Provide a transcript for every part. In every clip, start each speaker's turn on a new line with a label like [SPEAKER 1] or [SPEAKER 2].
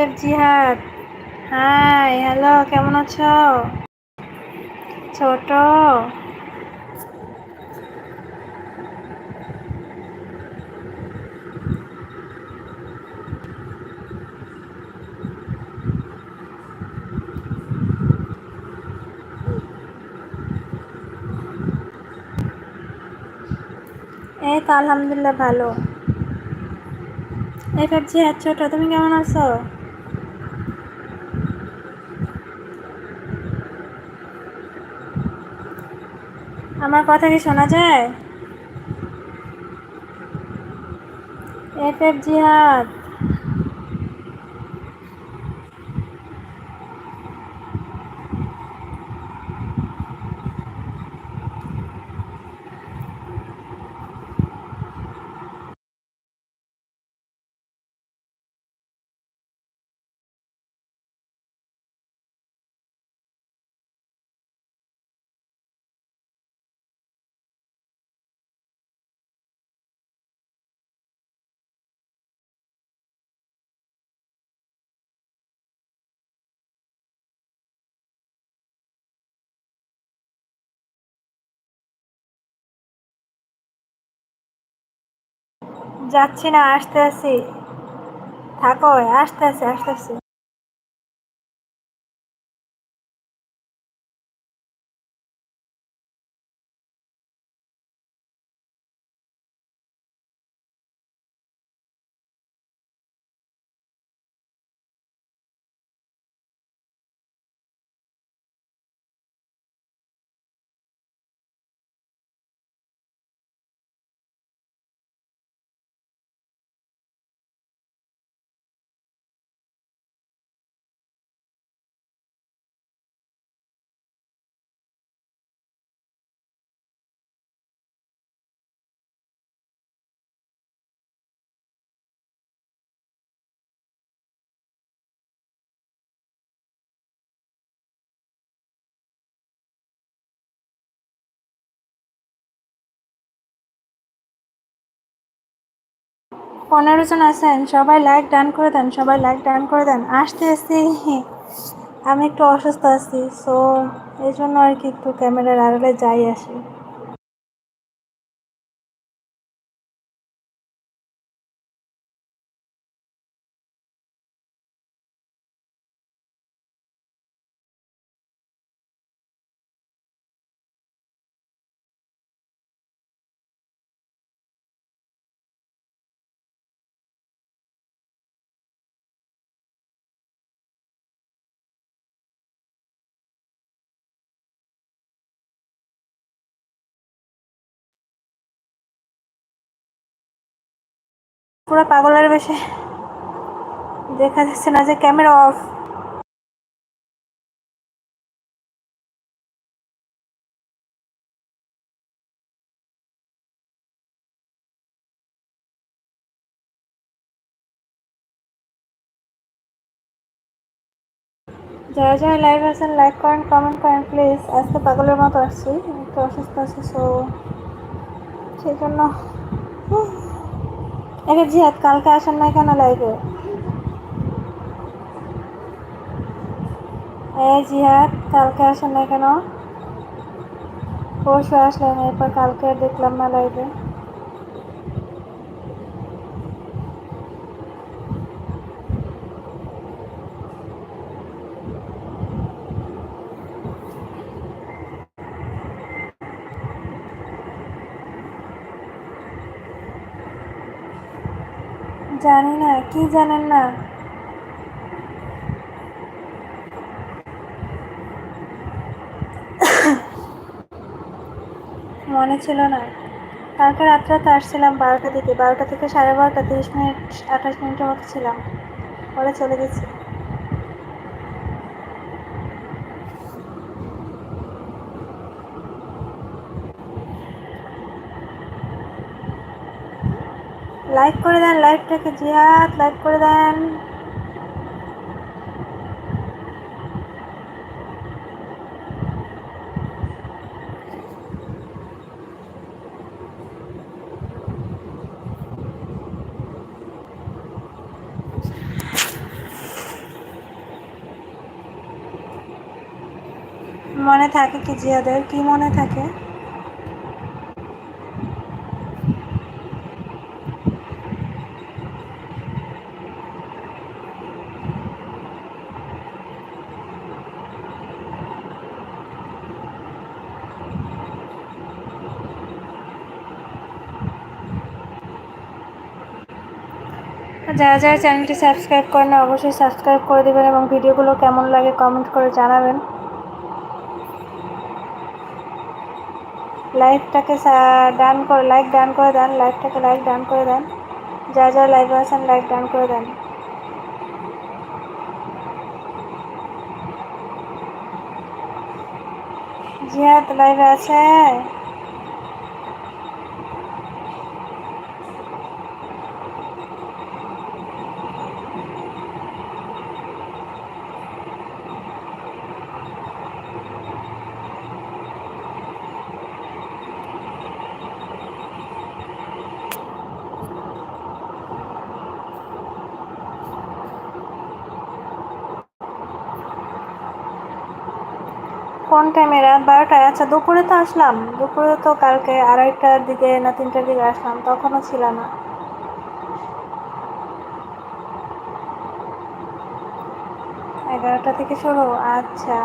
[SPEAKER 1] Chef জিহাদ। High, hello, কেমন আছো? ছোট। এই তো আলহামদুলিল্লাহ ভালো। এই ভাবছি আর ছোট, তুমি কেমন আছো? আমার কথা কি শোনা যায়? এফ এফ জিহাদ। যাচ্ছি না আসতে আসি থাকো আসতে আসি আসতে আসি পনেরো জন আছেন, সবাই লাইক ডান করে দেন, সবাই লাইক ডান করে দেন। আসতে আসতে আমি একটু অসুস্থ আছি সো এই জন্য আর কি একটু ক্যামেরার আড়ালে যাই আসি। পুরো পাগলের বেশে। দেখা যাচ্ছে না যে ক্যামেরা অফ যারা যারা লাইভ আছেন লাইক করেন কমেন্ট করেন প্লিজ আজকে পাগলের মতো আসছি, একটু অসুস্থ আছি সো সেই জন্য। একে জিহাদ কালকে আসেন নাই কেন লাইভে এই জিহাদ, কালকে আসেন নাই কেন? পরশু আসলেন, এরপর কালকে দেখলাম না লাইভে জানি না, কি জানেন না? মনে ছিল না। কালকে রাত্রে তো আসছিলাম বারোটা থেকে বারোটা থেকে সাড়ে বারোটা, তিরিশ মিনিট, আঠাশ মিনিটের মতো ছিলাম। পরে চলে গেছি। লাইক করে দেন লাইভটাকে জিহাদ লাইক করে দেন। মনে থাকে কি জিয়াদের? কি মনে থাকে? যারা যারা চ্যানেলটি সাবস্ক্রাইব করেন অবশ্যই সাবস্ক্রাইব করে দেবেন এবং ভিডিওগুলো কেমন লাগে কমেন্ট করে জানাবেন। লাইভটাকে ডান করে, লাইক ডান করে দেন, লাইভটাকে লাইক ডান করে দেন। যা যা লাইভে আছেন, লাইক ডান করে দেন। জিহাদ লাইভে আছে? কোন টাইমে রাত বারোটায়? আচ্ছা দুপুরে তো আসলাম। দুপুরে তো কালকে আড়াইটার দিকে না তিনটার দিকে আসলাম, তখনও ছিল না। এগারোটা থেকে শুরু? আচ্ছা।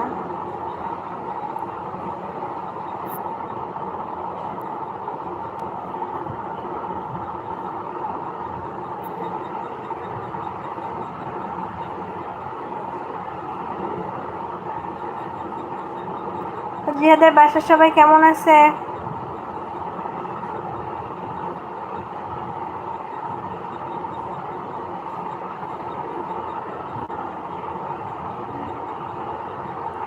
[SPEAKER 1] জিহাদের বাসার সবাই কেমন আছে?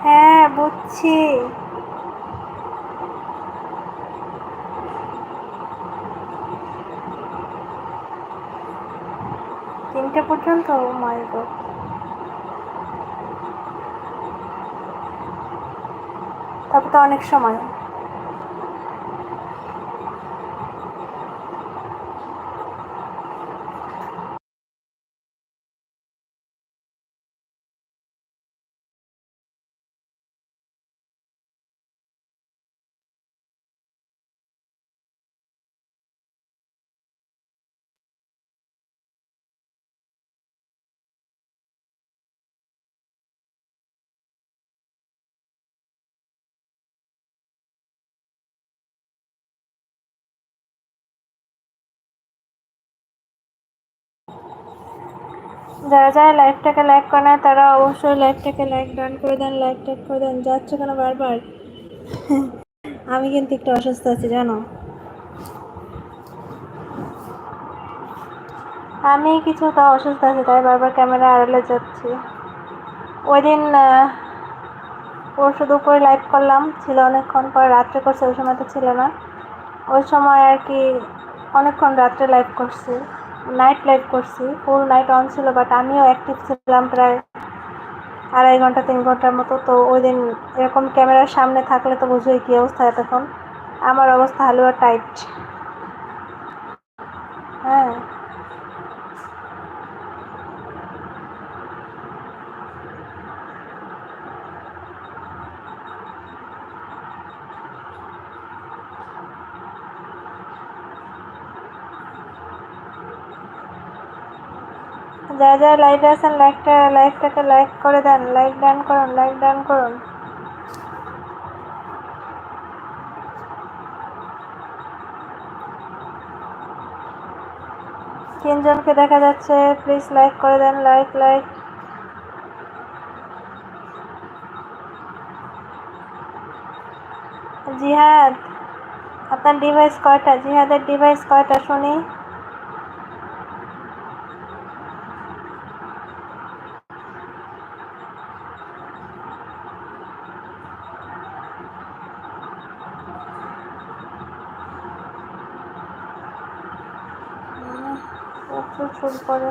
[SPEAKER 1] হ্যাঁ বুঝছি। তিনটে পর্যন্ত? মাই গড তারপর তো অনেক সময়। যারা যারা লাইভটাকে লাইক করে না, তারা অবশ্যই লাইভটাকে লাইক ডান করে দেন, লাইক টাইক করে দেন, যাচ্ছে কেন বারবার? আমি কিন্তু একটু অসুস্থ আছি, জানো? আমি কিছুটা অসুস্থ আছি, তাই বারবার ক্যামেরা আড়ালে যাচ্ছি। ওই দিন পরশু দুপুরে লাইভ করলাম, ছিল অনেকক্ষণ পর, রাত্রে করছে, ওই সময় তো ছিল না। ওই সময় আর কি অনেকক্ষণ রাত্রে লাইভ করছি। নাইট লাইভ করছি ফুল নাইট অন ছিল বাট আমিও অ্যাক্টিভ ছিলাম প্রায় আড়াই ঘণ্টা, তিন ঘণ্টার মতো। তো ওই দিন এরকম ক্যামেরার সামনে থাকলে তো বুঝোই কী অবস্থা তখন আমার অবস্থা হালুয়া টাইট হ্যাঁ। যারা যারা লাইভে আছেন লাইকটা লাইভটাকে লাইক করে দেন লাইক ডান করুন লাইক ডান করুন। তিনজনকে দেখা যাচ্ছে প্লিজ লাইক করে দেন লাইক লাইক জিহাদ, আপনার ডিভাইস কয়টা? জিহাদের ডিভাইস কয়টা? শুনি। প্রচুর শুরু করে।